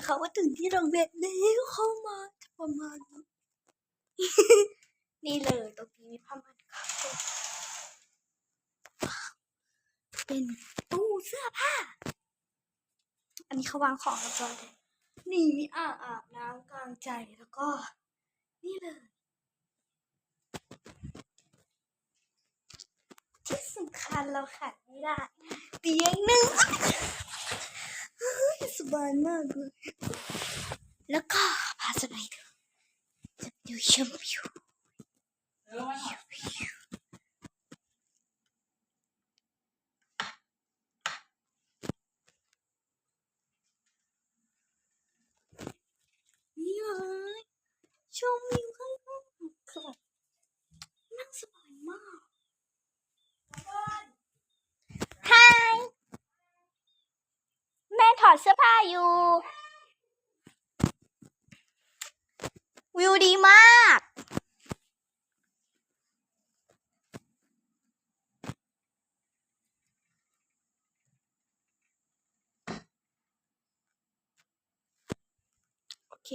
นะคะว่าถึงที่โรงเรียนแล้วเข้ามาประมาณนี้นี่เลยตรงนี้มีผ้ามันขาวเป็นตู้เสื้อผ้า อันนี้เขาวางของเรียบร้อยเลยนี่มีอ่างอาบน้ำกลางใจแล้วก็ นี่เลยที่สำคัญเราขาดไม่ได้เตียงหนึ่ง บายมากเลยแล้วก็พาสไปดูจะไปดูชมวิวนี่เลยชมวิวข้างนอกคือแบบนั่งสบายมาก ฮายแม่ถ อดเสื้อผ้าอยู่ วิวดีมาก โอเค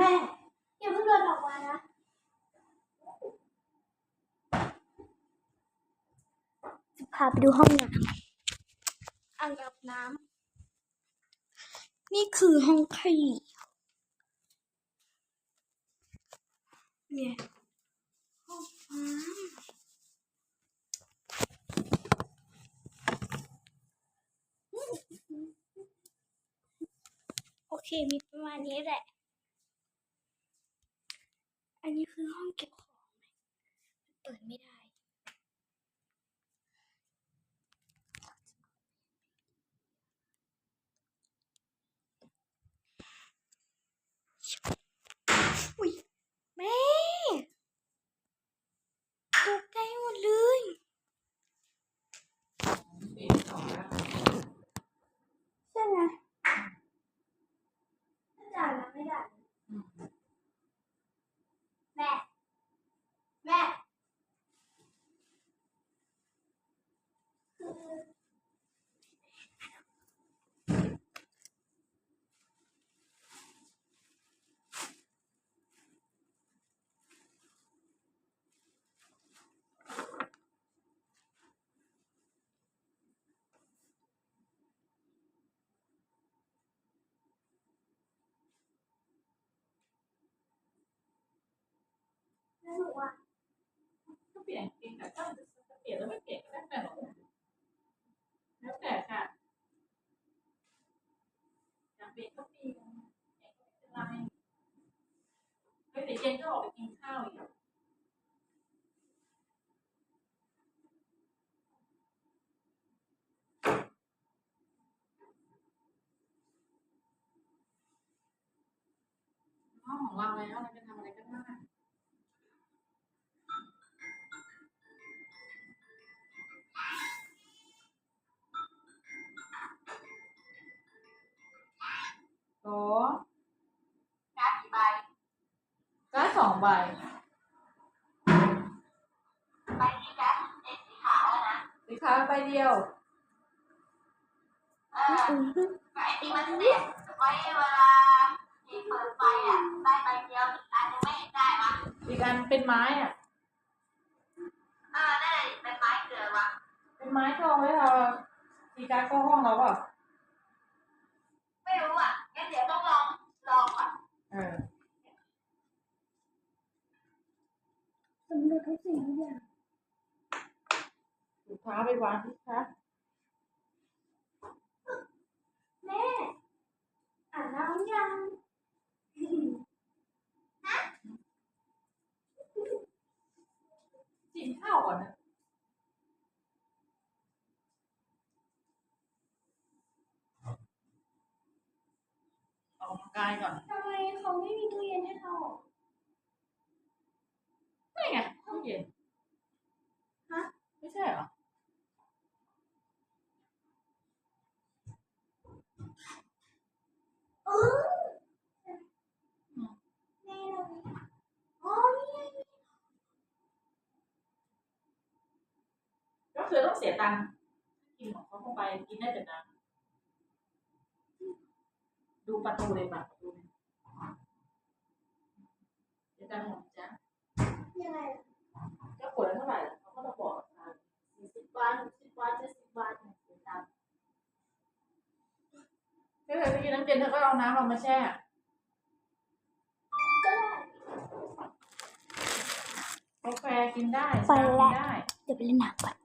แม่อย่าเพิ่งเดินออกมานะจะพาไปดูห้องน้ำอ่างอาบน้ำนี่คือห้องไข่เนี่ยห้องน้ำโอเคมีประมาณนี้แหละ อันนี้คือห้องเก็บของไหมเปิดไม่ได้ อุ้ยแม่ตกใจหมดเลยใช่ไงไม่ได้นะไม่ได้แม่ แม่ คือแล้วหนูอะ ก็เปลี่ยนเองแต่ ถ้าเปลี่ยนแล้วไม่เปลี่ยนก็แล้วแต่หรอกแล้วแต่ค่ะอยากเปลี่ยนก็เปลี่ยนไม่เป็นไรเฮ้ยแต่เย็นก็ออกไปกินข้าวอีกห้องของเราแล้วเราจะทำอะไรก็ได้ โอ้การ์ดกี่ใบการ์ดสองใบไปที่แจ๊คเอ็กสีขาวอะนะสีขาวใบเดียว เออไอ้ที่มันเสียบไว้เวลาที่เปิดไฟอะได้ใบเดียวอีกอันยังไม่ได้วะอีกอันเป็นไม้อะเออได้เป็นไม้เกลือวะเป็นไม้ทองไว้เราสีการ์ดเข้าห้องเราเปล่ะไม่รู้อะงั้นเดี๋ยวต้องลองลองก่อน เออ สำเร็จทุกสิ่งทุกอย่าง ถุง เท้าไปวางที่คะแม่อ่านน้ำยังกินข้าวก่อนนะออกกำลังกายก่อนทำไมเขาไม่มีตู้เย็นให้เรานี่ไงห้องเย็น ฮะ ไม่ใช่เหรอ คื อต้องเสียตังค์กินของเขาเข้าไปกินได้แต่น้ำดูประตูเลยปะประตูเลยเสียตังค์หมดจ้ะยังไงก็ขวดละเท่าไหร่เขาก็จะบอกราคาสี่สิบบาทหกสิบบาทเจ็ดสิบบาทเนี่ยเสียตังค์ถ้าเธอจะกินน้ำเย็นเธอก็เอาน้ำเรามาแช่ก็ได้กาแฟกินได้ไปชาละกินได้เดี๋ยวไปเล่นน้ำก่อน